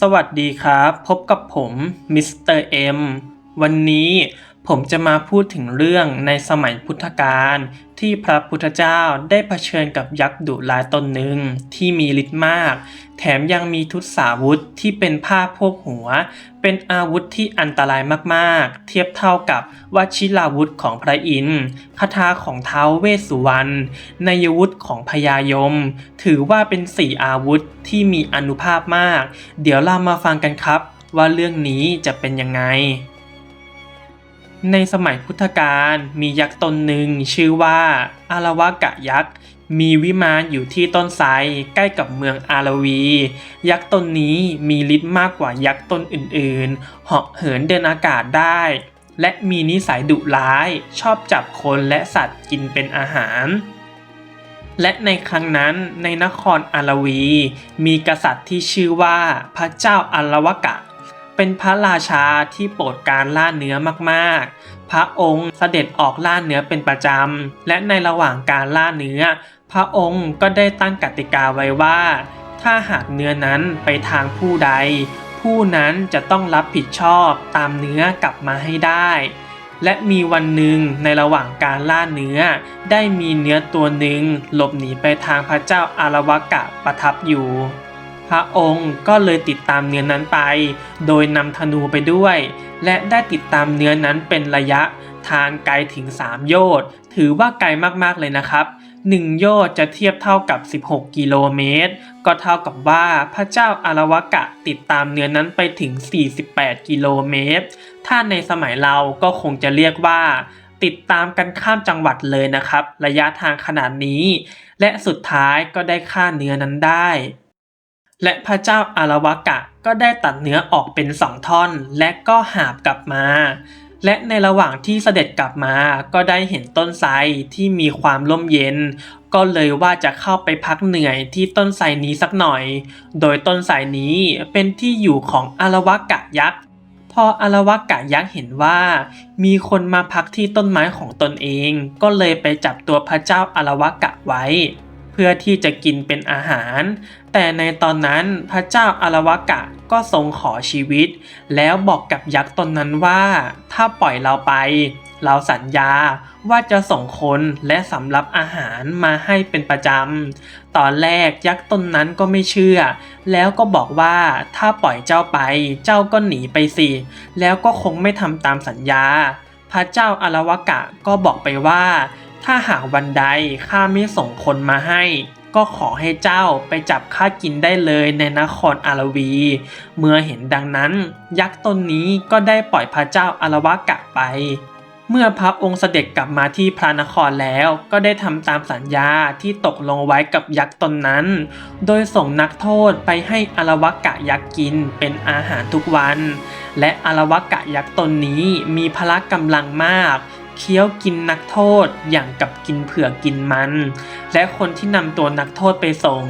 สวัสดีครับ พบกับผมมิสเตอร์เอ็มวันนี้ ผมจะมาพูดถึงเรื่องในสมัยพุทธกาลที่พระพุทธเจ้าได้เผชิญกับยักษ์ดุร้ายตนหนึ่งที่มีฤทธิ์มาก แถมยังมีทุตสาวุธที่เป็นผ้าโพกหัว เป็นอาวุธที่อันตรายมากๆ เทียบเท่ากับวชิราวุธของพระอินทร์คาถาของท้าวเวสสุวรรณนายวุธของพญายม ถือว่าเป็นสี่อาวุธที่มีอนุภาพมาก เดี๋ยวเรามาฟังกันครับ ว่าเรื่องนี้จะเป็นยังไง ในสมัยพุทธกาลมียักษ์ตนหนึ่งชื่อว่าอารวากะยักษ์ มีวิมานอยู่ที่ต้นไทรใกล้กับเมืองอารวี ยักษ์ตนนี้มีฤทธิ์มากกว่ายักษ์ตนอื่นๆ เหาะเหินเดินอากาศได้ และมีนิสัยดุร้าย ชอบจับคนและสัตว์กินเป็นอาหาร และในครั้งนั้นในนครอารวี มีกษัตริย์ที่ชื่อว่าพระเจ้าอารวกะ เป็นพระราชาที่โปรดการล่าเนื้อมากๆ พระองค์เสด็จออกล่าเนื้อเป็นประจำ และในระหว่างการล่าเนื้อ พระองค์ก็ได้ตั้งกติกาไว้ว่า ถ้าหากเนื้อนั้นไปทางผู้ใด ผู้นั้นจะต้องรับผิดชอบตามเนื้อกลับมาให้ได้ และมีวันหนึ่งในระหว่างการล่าเนื้อ ได้มีเนื้อตัวหนึ่งหลบหนีไปทางพระเจ้าอารวกะประทับอยู่ พระองค์ก็เลยติดตามเนื้อนั้นไป โดยนำธนูไปด้วย และได้ติดตามเนื้อนั้นเป็นระยะทางไกลถึง 3 โยชน์ถือว่าไกลมากๆเลยนะครับ1โยชน์จะเทียบเท่ากับ 16 กิโลเมตร ก็เท่ากับว่าพระเจ้าอารวกะติดตามเนื้อนั้นไปถึง 48 กิโลเมตร ถ้าในสมัยเราก็คงจะเรียกว่า ติดตามกันข้ามจังหวัดเลยนะครับ ระยะทางขนาดนี้ และสุดท้ายก็ได้ฆ่าเนื้อนั้นได้ และพระเจ้าอารวกะก็ได้ตัดเนื้อออกเป็นสองท่อน และก็หาบกลับมา และในระหว่างที่เสด็จกลับมาก็ได้เห็นต้นไทรที่มีความร่มเย็น ก็เลยว่าจะเข้าไปพักเหนื่อยที่ต้นไทรนี้สักหน่อย โดยต้นไทรนี้เป็นที่อยู่ของอารวกะยักษ์พออารวกะยักษ์เห็นว่า มีคนมาพักที่ต้นไม้ของตนเอง ก็เลยไปจับตัวพระเจ้าอารวกะไว้ พื่อที่จะกินเป็นอาหาร แต่ในตอนนั้นพระเจ้าอารวกะก็ทรงขอชีวิต แล้วบอกกับยักษ์ตนนั้นว่า ถ้าปล่อยเราไป เราสัญญาว่าจะส่งคนและสำรับอาหารมาให้เป็นประจำ ตอนแรกยักษ์ตนนั้นก็ไม่เชื่อ แล้วก็บอกว่าถ้าปล่อยเจ้าไป เจ้าก็หนีไปสิ แล้วก็คงไม่ทำตามสัญญา พระเจ้าอารวกะก็บอกไปว่า ถ้าหากวันใดข้าไม่ส่งคนมาให้ ก็ขอให้เจ้าไปจับข้ากินได้เลยในนครอารวี เมื่อเห็นดังนั้น ยักษ์ตนนี้ก็ได้ปล่อยพระเจ้าอารวกะไป เมื่อพระองค์เสด็จกลับมาที่พระนครแล้วก็ได้ทำตามสัญญาที่ตกลงไว้กับยักษ์ตนนั้น โดยส่งนักโทษไปให้อารวกะยักษ์กินเป็นอาหารทุกวัน และอารวกะยักษ์ตนนี้มีพละกำลังมาก เคี้ยวกินนักโทษอย่างกับกินเผือกกินมัน และคนที่นำตัวนักโทษไปส่ง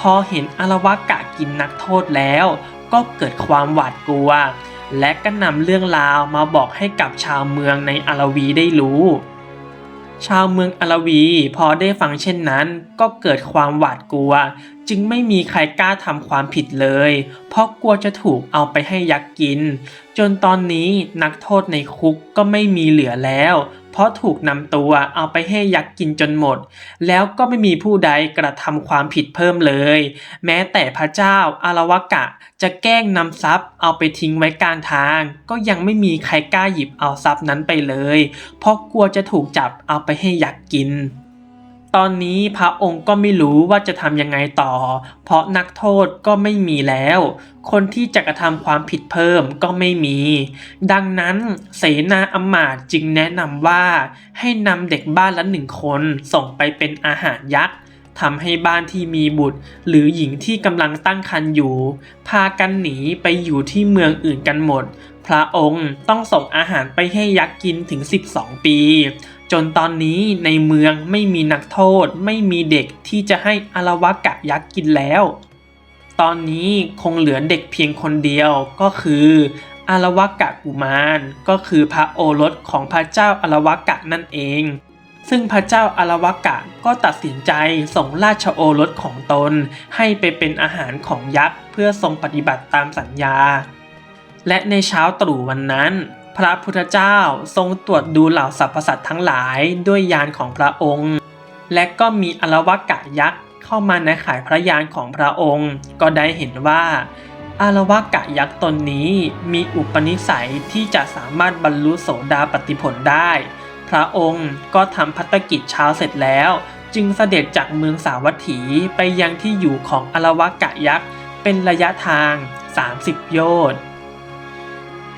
พอเห็นอารวากะกินนักโทษแล้ว ก็เกิดความหวาดกลัว และก็นำเรื่องราวมาบอกให้กับชาวเมืองในอารวีได้รู้ ชาวเมืองอารวี พอได้ฟังเช่นนั้น ก็เกิดความหวาดกลัว จึงไม่มีใครกล้าทำความผิดเลย เพราะกลัวจะถูกเอาไปให้ยักษ์กิน จนตอนนี้นักโทษในคุกก็ไม่มีเหลือแล้ว ราะถูกนำตัวเอาไปให้ยักษ์กินจนหมด แล้วก็ไม่มีผู้ใดกระทำความผิดเพิ่มเลย แม้แต่พระเจ้าอารวกะจะแกล้งนำทรัพย์เอาไปทิ้งไว้กลางทาง ก็ยังไม่มีใครกล้าหยิบเอาทรัพย์นั้นไปเลย เพราะกลัวจะถูกจับเอาไปให้ยักษ์กิน ตอนนี้พระองค์ก็ไม่รู้ว่าจะทำยังไงต่อ เพราะนักโทษก็ไม่มีแล้ว คนที่จะกระทำความผิดเพิ่มก็ไม่มี ดังนั้นเสนาอำมาตย์จึงแนะนำว่า ให้นำเด็กบ้านละหนึ่งคนส่งไปเป็นอาหารยักษ์ทำให้บ้านที่มีบุตร หรือหญิงที่กำลังตั้งครรภ์อยู่ พากันหนีไปอยู่ที่เมืองอื่นกันหมด พระองค์ต้องส่งอาหารไปให้ยักษ์กินถึง 12 ปี จนตอนนี้ในเมืองไม่มีนักโทษ ไม่มีเด็กที่จะให้อารวากะยักษ์กินแล้ว ตอนนี้คงเหลือเด็กเพียงคนเดียวก็คืออารวากะกุมารก็คือพระโอรสของพระเจ้าอารวากะนั่นเอง ซึ่งพระเจ้าอารวกะก็ตัดสินใจส่งราชโอรสของตน ให้ไปเป็นอาหารของยักษ์เพื่อทรงปฏิบัติตามสัญญา และในเช้าตรู่วันนั้น พระพุทธเจ้าทรงตรวจดูเหล่าสรรพสัตว์ทั้งหลายด้วยยานของพระองค์ และก็มีอารวกะยักษ์เข้ามาในข่ายพระยานของพระองค์ ก็ได้เห็นว่าอารวกะยักษ์ตนนี้มีอุปนิสัยที่จะสามารถบรรลุโสดาปติผลได้ พระองค์ก็ทำพัฒกิจเช้าเสร็จแล้ว จึงเสด็จจากเมืองสาวัตถีไปยังที่อยู่ของอารวกะยักษ์เป็นระยะทาง 30 โยชน์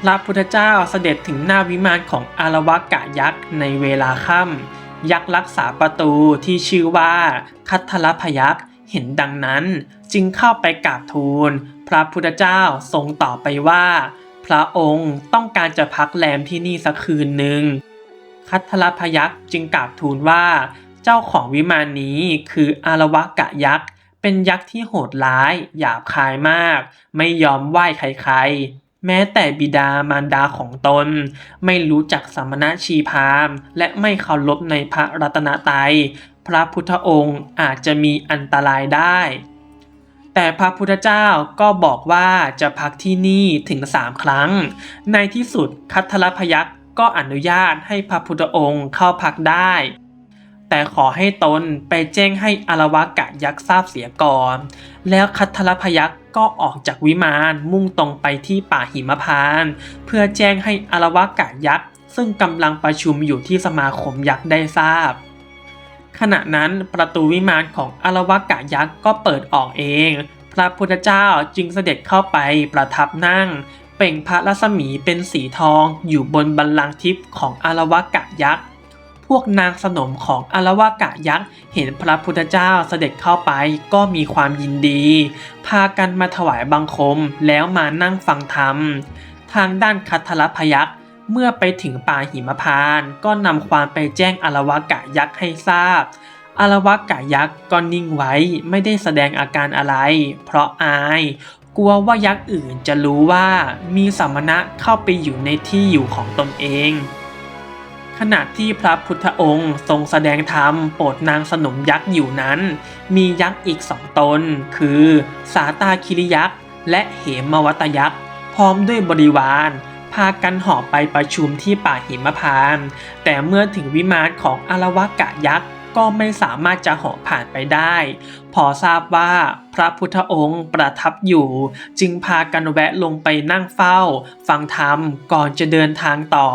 พระพุทธเจ้าเสด็จถึงหน้าวิมานของอารวกะยักษ์ในเวลาค่ำยักษ์รักษาประตูที่ชื่อว่าคัทธลพยักษ์เห็นดังนั้นจึงเข้าไปกราบทูล พระพุทธเจ้าทรงตอบไปว่า พระองค์ต้องการจะพักแรมที่นี่สักคืนหนึ่งคัทธลพยักษ์จึงกราบทูลว่า เจ้าของวิมานนี้คืออารวกะยักษ์เป็นยักษ์ที่โหดร้ายหยาบคายมาก ไม่ยอมไหว้ใครๆ แม้แต่บิดามารดาของตน ไม่รู้จักสมณชีพามและไม่เคารพในพระรัตนตรัยพระพุทธองค์อาจจะมีอันตรายได้ แต่พระพุทธเจ้าก็บอกว่าจะพักที่นี่ถึงสามครั้ง ในที่สุดคัทธลพยักษ์ก็อนุญาตให้พระพุทธองค์เข้าพักได้ แต่ขอให้ตนไปแจ้งให้อารวากะยักษ์ทราบเสียก่อน แล้วคัทธลพยักษ์ก็ออกจากวิมานมุ่งตรงไปที่ป่าหิมพานต์เพื่อแจ้งให้อารวากะยักษ์ซึ่งกำลังประชุมอยู่ที่สมาคมยักษ์ได้ทราบ ขณะนั้นประตูวิมานของอารวากะยักษ์ก็เปิดออกเอง พระพุทธเจ้าจึงเสด็จเข้าไปประทับนั่ง เปล่งพระรัศมีเป็นสีทองอยู่บนบัลลังก์ทิพย์ของอารวากะยักษ์ วกนางสนมของอารวากะยักษ์เห็นพระพุทธเจ้าเสด็จเข้าไปก็มีความยินดี พากันมาถวายบังคมแล้วมานั่งฟังธรรม ทางด้านคัทธลพยักษ์เมื่อไปถึงป่าหิมพานก็นำความไปแจ้งอารวากะยักษ์ให้ทราบอารวากะยักษ์ก็นิ่งไว้ไม่ได้แสดงอาการอะไร เพราะอาย กลัวว่ายักษ์อื่นจะรู้ว่ามีสมณะเข้าไปอยู่ในที่อยู่ของตนเอง ขณะที่พระพุทธองค์ทรงแสดงธรรมโปรดนางสนมยักษ์อยู่นั้น มียักษ์อีกสองตน คือสาตาคิริยักษ์และเหมวัตยักษ์พร้อมด้วยบริวารพากันหอบไปประชุมที่ป่าหิมพานต์แต่เมื่อถึงวิมานของอารวากะยักษ์ก็ไม่สามารถจะหาะผ่านไปได้ พอทราบว่าพระพุทธองค์ประทับอยู่ จึงพากันแวะลงไปนั่งเฝ้า ฟังธรรมก่อนจะเดินทางต่อ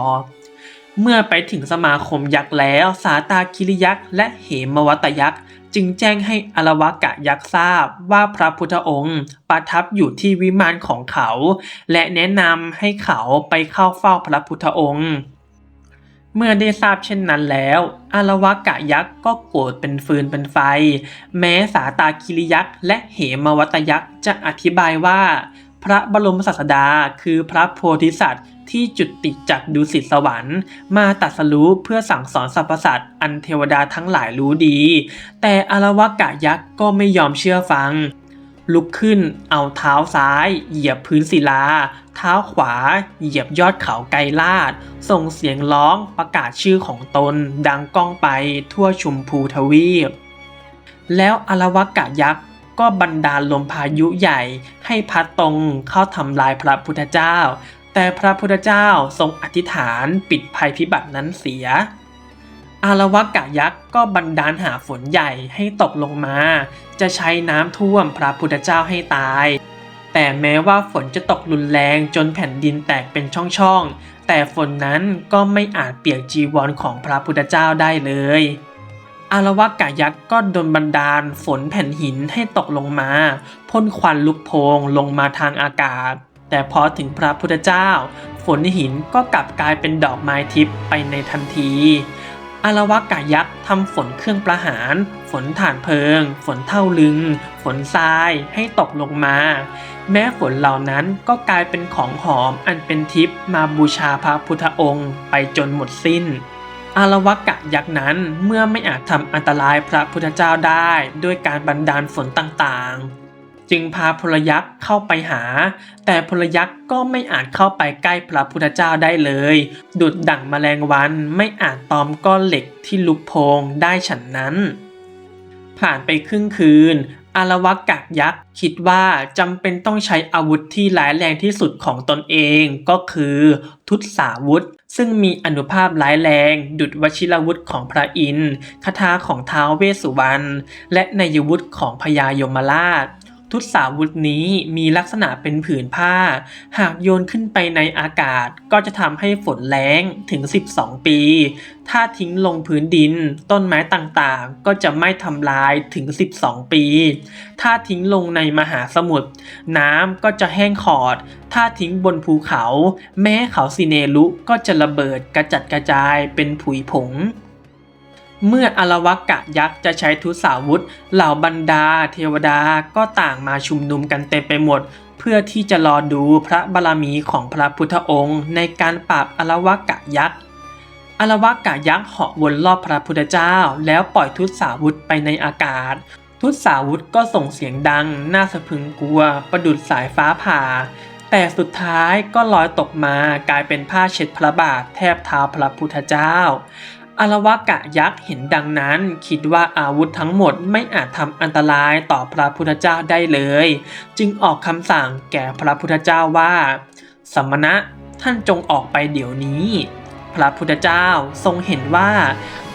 เมื่อไปถึงสมาคมยักษ์แล้ว สาตาคิริยักษ์และเหมวัตยักษ์จึงแจ้งให้อรวากะยักษ์ทราบว่าพระพุทธองค์ประทับอยู่ที่วิมานของเขา และแนะนำให้เขาไปเข้าเฝ้าพระพุทธองค์เมื่อได้ทราบเช่นนั้นแล้ว อารวากะยักษ์ก็โกรธเป็นฟืนเป็นไฟ แม้สาตาคิริยักษ์และเหมวัตยักษ์จะอธิบายว่า พระบรมศาสดาคือพระโพธิสัตว์ ที่จุดติจากดุสิตสวรรค์ มาตรัสรู้เพื่อสั่งสอนสรรพสัตว์อันเทวดาทั้งหลายรู้ดี แต่อารวากะยักษ์ก็ไม่ยอมเชื่อฟัง ลุกขึ้นเอาเท้าซ้าย เหยียบพื้นศิลา เท้าขวา เหยียบยอดเขาไกรลาด ส่งเสียงร้องประกาศชื่อของตน ดังก้องไปทั่วชุมพูทวีป แล้วอารวากะยักษ์ก็บันดาลลมพายุใหญ่ให้พัดตรงเข้าทำลายพระพุทธเจ้า แต่พระพุทธเจ้าทรงอธิษฐานปิดภัยพิบัตินั้นเสีย อารวากะยักษ์ก็บันดาลหาฝนใหญ่ให้ตกลงมา จะใช้น้ำท่วมพระพุทธเจ้าให้ตาย แต่แม้ว่าฝนจะตกรุนแรงจนแผ่นดินแตกเป็นช่องๆ แต่ฝนนั้นก็ไม่อาจเปียกจีวรของพระพุทธเจ้าได้เลย อารวากะยักษ์ก็ดลบันดาลฝนแผ่นหินให้ตกลงมาพ่นควันลุกโพงลงมาทางอากาศ แต่พอถึงพระพุทธเจ้า ฝนหินก็กลับกลายเป็นดอกไม้ทิพย์ไปในทันทีอารวากะยักษ์ทำฝนเครื่องประหาร ฝนถ่านเพลิง ฝนเท่าลึง ฝนทรายให้ตกลงมา แม้ฝนเหล่านั้นก็กลายเป็นของหอมอันเป็นทิพย์มาบูชาพระพุทธองค์ไปจนหมดสิ้น อารวากะยักษ์นั้นเมื่อไม่อาจทำอันตรายพระพุทธเจ้าได้ด้วยการบันดาลฝนต่างๆ จึงพาพลยักษ์เข้าไปหา แต่พลยักษ์ก็ไม่อาจเข้าไปใกล้พระพุทธเจ้าได้เลย ดุดดั่งแมลงวันไม่อาจตอมก้อนเหล็กที่ลุกโพงได้ฉันนั้น ผ่านไปครึ่งคืนอารวกะยักษ์คิดว่าจำเป็นต้องใช้อาวุธที่ร้ายแรงที่สุดของตนเองก็คือ ทุตสาวุธ ซึ่งมีอนุภาพร้ายแรง ดุจวชิรวุธของพระอินทร์คาถาของท้าวเวสสุวรรณและนายวุธของพญายมราช ทุตสาวุธนี้มีลักษณะเป็นผืนผ้า หากโยนขึ้นไปในอากาศก็จะทำให้ฝนแล้งถึง 12 ปี ถ้าทิ้งลงพื้นดิน ต้นไม้ต่างๆ ก็จะไม่ทำลายถึง 12 ปี ถ้าทิ้งลงในมหาสมุทรน้ำก็จะแห้งขอด ถ้าทิ้งบนภูเขา แม้เขาสิเนรุก็จะระเบิดกระจัดกระจายเป็นผุยผง เมื่ออารวกะยักษ์จะใช้ทุสาวุธ เหล่าบรรดา เทวดาก็ต่างมาชุมนุมกันเต็มไปหมด เพื่อที่จะรอดูพระบารมีของพระพุทธองค์ ในการปราบอารวกะยักษ์อารวกะยักษ์เหาะวนรอบพระพุทธเจ้า แล้วปล่อยทุตสาวุธไปในอากาศ ทุตสาวุธก็ส่งเสียงดัง น่าสะพึงกลัว ประดุดสายฟ้าผ่า แต่สุดท้ายก็ลอยตกมากลายเป็นผ้าเช็ดพระบาทแทบเท้าพระพุทธเจ้า อารวกะยักษ์เห็นดังนั้น คิดว่าอาวุธทั้งหมดไม่อาจทำอันตรายต่อพระพุทธเจ้าได้เลย จึงออกคำสั่งแก่พระพุทธเจ้าว่า สมณะท่านจงออกไปเดี๋ยวนี้ พระพุทธเจ้าทรงเห็นว่า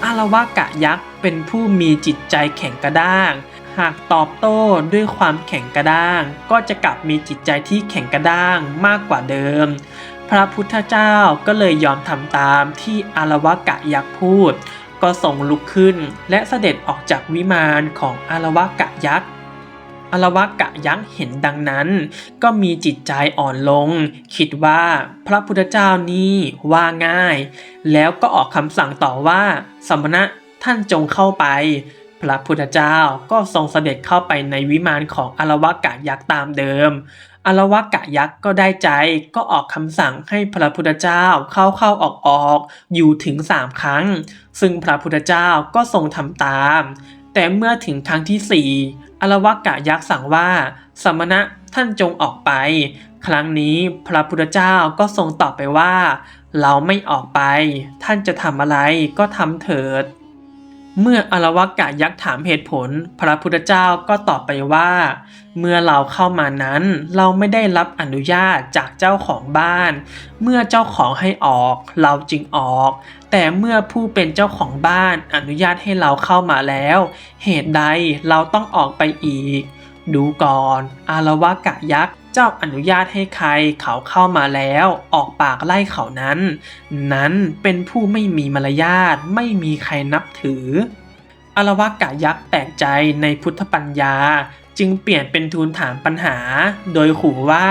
อารวากะยักษ์เป็นผู้มีจิตใจแข็งกระด้าง หากตอบโต้ด้วยความแข็งกระด้าง ก็จะกลับมีจิตใจที่แข็งกระด้างมากกว่าเดิม พระพุทธเจ้าก็เลยยอมทำตามที่อารวากะยักษ์พูด ก็ทรงลุกขึ้นและเสด็จออกจากวิมานของอารวากะยักษ์อารวากะยักษ์เห็นดังนั้น ก็มีจิตใจอ่อนลง คิดว่าพระพุทธเจ้านี่ว่าง่าย แล้วก็ออกคำสั่งต่อว่าสมณะท่านจงเข้าไป พระพุทธเจ้าก็ทรงเสด็จเข้าไปในวิมานของอารวากะยักษ์ตามเดิม อารวากะยักษ์ก็ได้ใจก็ออกคำสั่งให้พระพุทธเจ้าเข้าเข้าออกออกอยู่ถึงสามครั้ง ซึ่งพระพุทธเจ้าก็ทรงทำตาม แต่เมื่อถึงครั้งที่สี่อารวากะยักษ์สั่งว่า สมณะท่านจงออกไป ครั้งนี้พระพุทธเจ้าก็ทรงตอบไปว่า เราไม่ออกไป ท่านจะทำอะไรก็ทำเถิด เมื่ออารวากะยักษ์ถามเหตุผล พระพุทธเจ้าก็ตอบไปว่า เมื่อเราเข้ามานั้นเราไม่ได้รับอนุญาตจากเจ้าของบ้าน เมื่อเจ้าของให้ออก เราจึงออก แต่เมื่อผู้เป็นเจ้าของบ้านอนุญาตให้เราเข้ามาแล้ว เหตุใดเราต้องออกไปอีก ดูก่อนอารวากะยักษ์เจ้าอนุญาตให้ใครเขาเข้ามาแล้ว ออกปากไล่เขานั้น นั้นเป็นผู้ไม่มีมารยาทไม่มีใครนับถืออารวากะยักษ์แปลกใจในพุทธปัญญา จึงเปลี่ยนเป็นทูลถามปัญหา โดยขู่ว่า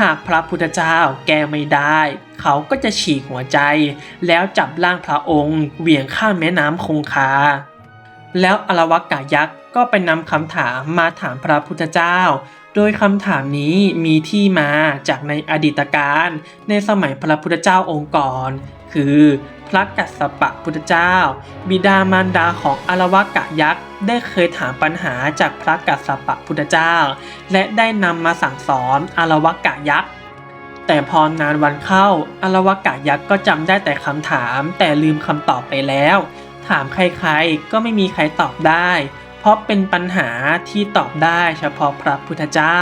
หากพระพุทธเจ้าแก้ไม่ได้ เขาก็จะฉีกหัวใจ แล้วจับร่างพระองค์เหวี่ยงข้ามแม่น้ำคงคา แล้วอารวากะยักษ์ก็ไปนำคำถามมาถามพระพุทธเจ้า โดยคำถามนี้มีที่มาจากในอดีตการในสมัยพระพุทธเจ้าองค์ก่อน คือ พระกัสสปะพุทธเจ้า บิดามารดาของอารวากะยักษ์ได้เคยถามปัญหาจากพระกัสสปะพุทธเจ้า และได้นำมาสั่งสอนอารวากะยักษ์แต่พอนานวันเข้าอารวากะยักษ์ก็จำได้แต่คำถาม แต่ลืมคำตอบไปแล้ว ถามใครๆก็ไม่มีใครตอบได้ เพราะเป็นปัญหาที่ตอบได้เฉพาะพระพุทธเจ้า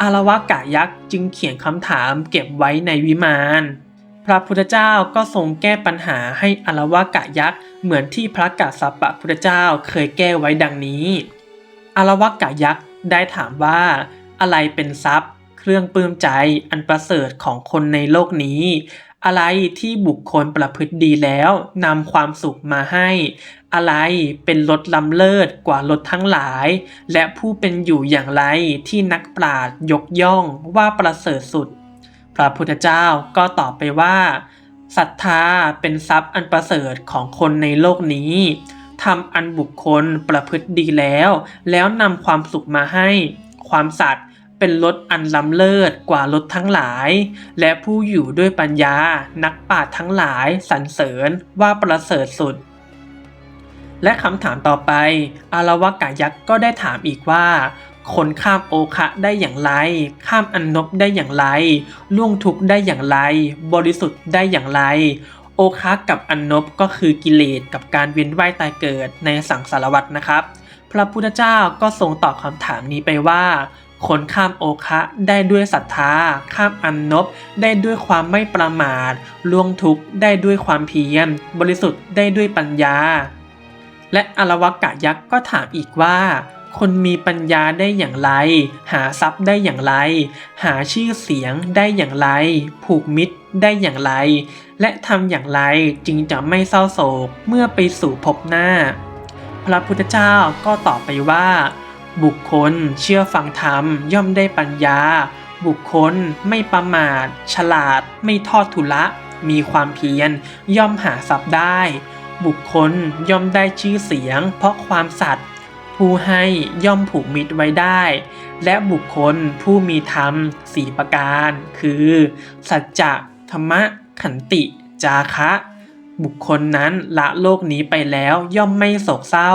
อารวากะยักษ์จึงเขียนคำถามเก็บไว้ในวิมาน พระพุทธเจ้าก็ทรงแก้ปัญหาให้อาวากะยักษ์เหมือนที่พระกัสสปะพุทธเจ้าเคยแก้ไว้ดังนี้อาวากะยักษ์ได้ถามว่า อะไรเป็นทรัพย์ เครื่องปลื้มใจอันประเสริฐของคนในโลกนี้ อะไรที่บุคคลประพฤติดีแล้วนำความสุขมาให้ อะไรเป็นรถล้ำเลิศกว่ารถทั้งหลาย และผู้เป็นอยู่อย่างไรที่นักปราชญ์ยกย่องว่าประเสริฐสุด พระพุทธเจ้าก็ตอบไปว่าศรัทธาเป็นทรัพย์อันประเสริฐของคนในโลกนี้ทำอันบุคคลประพฤติดีแล้ว แล้วนำความสุขมาให้ ความสัตย์เป็นรถอันล้ำเลิศกว่ารถทั้งหลาย และผู้อยู่ด้วยปัญญานักปราชญ์ทั้งหลายสรรเสริญว่าประเสริฐสุด และคำถามต่อไป อารวากะยักษ์ก็ได้ถามอีกว่า คนข้ามโอคะได้อย่างไร ข้ามอันนบได้อย่างไร ล่วงทุกได้อย่างไร บริสุทธิ์ได้อย่างไร โอคะกับอันนบก็คือกิเลสกับการเวียนว่ายตายเกิดในสังสารวัฏนะครับ พระพุทธเจ้าก็ทรงตอบคำถามนี้ไปว่าคนข้ามโอคะได้ด้วยศรัทธา ข้ามอันนบได้ด้วยความไม่ประมาทล่วงทุกได้ด้วยความเพียร บริสุทธิ์ได้ด้วยปัญญา และอรวกะยักษ์ก็ถามอีกว่า คนมีปัญญาได้อย่างไร หาทรัพย์ได้อย่างไร หาชื่อเสียงได้อย่างไร ผูกมิตรได้อย่างไร และทำอย่างไรจึงจะไม่เศร้าโศกเมื่อไปสู่ภพหน้า พระพุทธเจ้าก็ตอบไปว่า บุคคลเชื่อฟังธรรมย่อมได้ปัญญา บุคคลไม่ประมาท ฉลาด ไม่ทอดทุละมีความเพียรย่อมหาทรัพย์ได้ บุคคลย่อมได้ชื่อเสียง เพราะความสัตย์ ผู้ให้ย่อมผูกมิตรไว้ได้ และบุคคลผู้มีธรรมสี่ประการ คือ สัจจะธรรมะ ขันติ จาคะ บุคคลนั้นละโลกนี้ไปแล้วย่อมไม่โศกเศร้า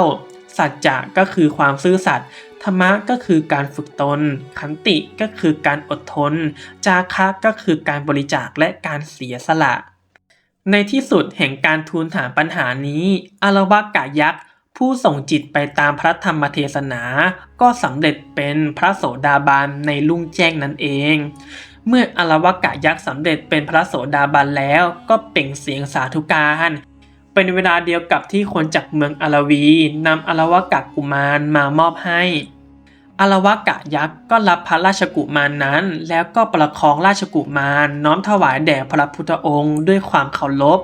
สัจจะก็คือความซื่อสัตย์ธรรมะก็คือการฝึกตน ขันติก็คือการอดทน จาคะก็คือการบริจาคและการเสียสละ ในที่สุดแห่งการทูลถามปัญหานี้อารวากายักษ์ ผู้ส่งจิตไปตามพระธรรมเทศนา ก็สำเร็จเป็นพระโสดาบันในลุ่งแจ้งนั่นเอง เมื่ออารวกะยักษ์สำเร็จเป็นพระโสดาบันแล้วก็เป่งเสียงสาธุการเป็นเวลาเดียวกับที่คนจากเมืองอารวีนำอารวกะกุมารมามอบให้อารวกะยักษ์ก็รับพระราชกุมารนนั้น แล้วก็ประคองราชกุมารน้อมถวายแด่พระพุทธองค์ด้วยความเคารพ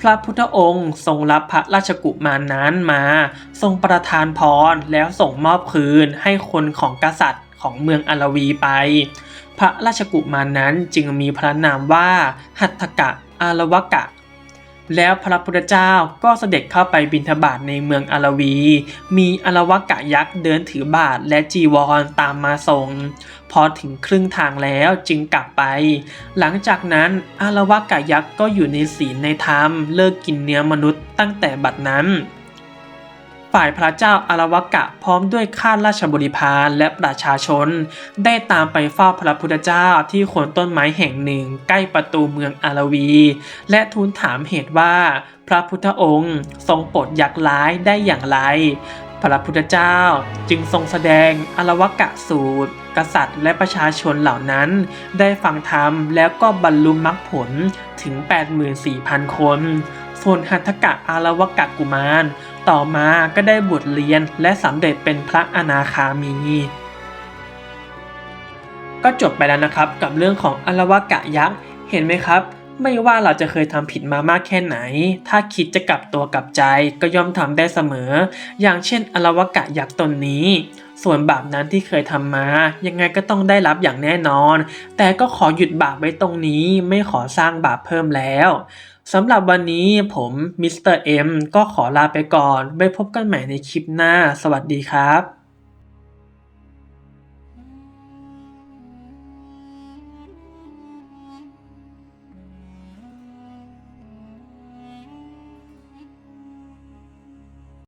พระพุทธองค์ทรงรับพระราชกุมารนั้นมา ทรงประทานพรแล้วส่งมอบคืนให้คนของกษัตริย์ของเมืองอารวีไป พระราชกุมารนั้นจึงมีพระนามว่าหัตถกะอารวกะ แล้วพระพุทธเจ้าก็เสด็จเข้าไปบิณฑบาตในเมืองอารวี มีอารวกะยักษ์เดินถือบาทและจีวรตามมาส่ง พอถึงครึ่งทางแล้วจึงกลับไป หลังจากนั้นอารวกะยักษ์ก็อยู่ในศีลในธรรม เลิกกินเนื้อมนุษย์ตั้งแต่บัดนั้น ฝ่ายพระเจ้าอารวกะพร้อมด้วยข้าราชบริพารและประชาชน ได้ตามไปเฝ้าพระพุทธเจ้าที่โคนต้นไม้แห่งหนึ่งใกล้ประตูเมืองอารวี และทูลถามเหตุว่า พระพุทธองค์ทรงโปรดยักษ์ร้ายได้อย่างไร พระพุทธเจ้าจึงทรงแสดงอารวกะสูตร กษัตริย์และประชาชนเหล่านั้น ได้ฟังธรรมแล้วก็บรรลุมรรคผลถึง 84,000 คน ส่วนหัตถกะอารวกะกุมาร ต่อมาก็ได้บวชเรียนและสำเร็จเป็นพระอนาคามี ก็จบไปแล้วนะครับกับเรื่องของอารวกะยักษ์ เห็นไหมครับ ไม่ว่าเราจะเคยทำผิดมามากแค่ไหน ถ้าคิดจะกลับตัวกลับใจก็ย่อมทำได้เสมอ อย่างเช่นอารวกะยักษ์ตนนี้ ส่วนบาปนั้นที่เคยทำมา ยังไงก็ต้องได้รับอย่างแน่นอน แต่ก็ขอหยุดบาปไว้ตรงนี้ไม่ขอสร้างบาปเพิ่มแล้วสำหรับวันนี้ผมมิสเตอร์เอ็มก็ขอลาไปก่อนไว้พบกันใหม่ในคลิปหน้า สวัสดีครับ